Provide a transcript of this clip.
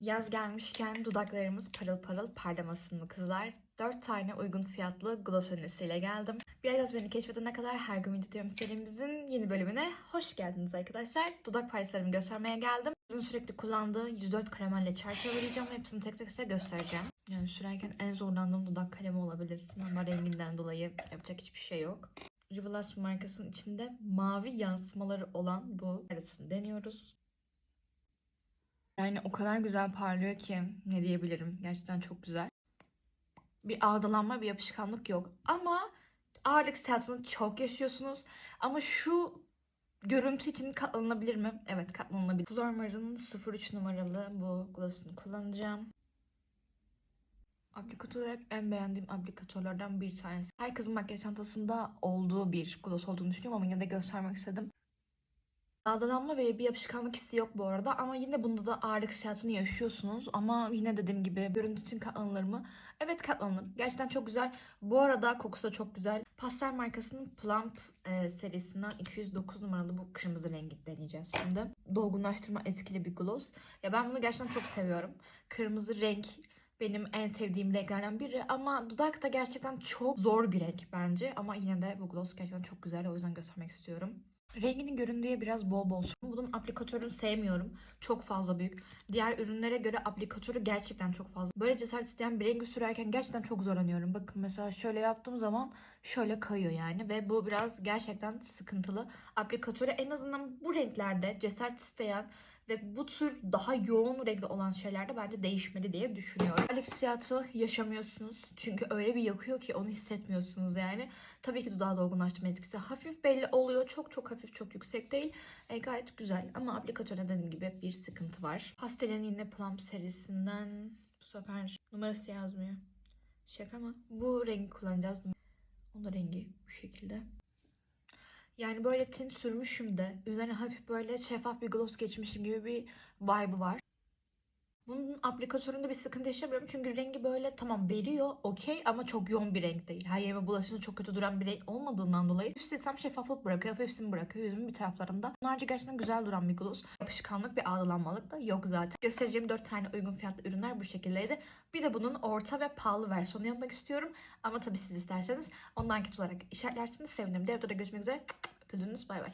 Yaz gelmişken dudaklarımız parıl parıl parlamasın mı kızlar? 4 tane uygun fiyatlı gloss önlüsüyle geldim. Bir yaz beni keşfedene kadar her gün video diyorum serimizin yeni bölümüne hoş geldiniz arkadaşlar. Dudak paylarımı göstermeye geldim. Sizin sürekli kullandığı 104 kremelle çerçeveleyeceğim. Hepsini tek tek size göstereceğim. Yani sürerken en zorlandığım dudak kalemi olabilirsin ama renginden dolayı yapacak hiçbir şey yok. Rivelas markasının içinde mavi yansımaları olan bu arasını deniyoruz. Yani o kadar güzel parlıyor ki ne diyebilirim. Gerçekten çok güzel. Bir ağdalanma, bir yapışkanlık yok. Ama ağırlık hissiyatını çok yaşıyorsunuz. Ama şu görüntü için katlanılabilir mi? Evet katlanılabilir. Flormar'ın 03 numaralı bu gloss'unu kullanacağım. Aplikatör olarak en beğendiğim aplikatörlerden bir tanesi. Herkesin makyaj çantasında olduğu bir gloss olduğunu düşünüyorum ama yine de göstermek istedim. Ağdalanma ve bir yapışkanlık hissi yok bu arada ama yine bunda da ağırlık hissiyatını yaşıyorsunuz. Ama yine dediğim gibi görüntü için katlanılır mı? Evet katlanır. Gerçekten çok güzel. Bu arada kokusu da çok güzel. Pastel markasının Plump e, serisinden 209 numaralı bu kırmızı rengi deneyeceğiz şimdi. Dolgunlaştırma etkili bir gloss. Ya ben bunu gerçekten çok seviyorum. Kırmızı renk benim en sevdiğim renklerden biri ama dudak da gerçekten çok zor bir renk bence. Ama yine de bu gloss gerçekten çok güzel. O yüzden göstermek istiyorum. Renginin göründüğü biraz bol bol. Bunun aplikatörünü sevmiyorum. Çok fazla büyük. Diğer ürünlere göre aplikatörü gerçekten çok fazla. Böyle cesaret isteyen bir rengi sürerken gerçekten çok zorlanıyorum. Bakın mesela şöyle yaptığım zaman şöyle kayıyor yani. Ve bu biraz gerçekten sıkıntılı. Aplikatörü en azından bu renklerde cesaret isteyen ve bu tür daha yoğun renkli olan şeylerde bence değişmeli diye düşünüyorum. Ağırlık hissiyatı yaşamıyorsunuz. Çünkü öyle bir yakıyor ki onu hissetmiyorsunuz yani. Tabii ki dudağı dolgunlaştırma etkisi hafif belli oluyor. Çok çok hafif çok yüksek değil. E, gayet güzel ama aplikatörde dediğim gibi bir sıkıntı var. Pastel'in yine Plum serisinden bu sefer numarası yazmıyor. Şaka mı? Bu rengi kullanacağız. Onun rengi bu şekilde. Yani böyle tint sürmüşüm de üzerine hafif böyle şeffaf bir gloss geçmişim gibi bir vibe'ı var. Bunun aplikatöründe bir sıkıntı yaşamıyorum çünkü rengi böyle tamam veriyor okey ama çok yoğun bir renk değil. Her yerime bulaşınca çok kötü duran bir renk olmadığından dolayı hafif silsem şeffaflık bırakıyor, hafif bırakıyor yüzümün bir taraflarında. Bunlarca gerçekten güzel duran bir gloss. Yapışkanlık bir ağdalanmalık da yok zaten. Göstereceğim 4 tane uygun fiyatlı ürünler bu şekildeydi. Bir de bunun orta ve pahalı versiyonu yapmak istiyorum. Ama tabii siz isterseniz ondan anket olarak işaretlerseniz sevinirim. Diğer videoda görüşmek üzere. Öpüldünüz. Bay bay.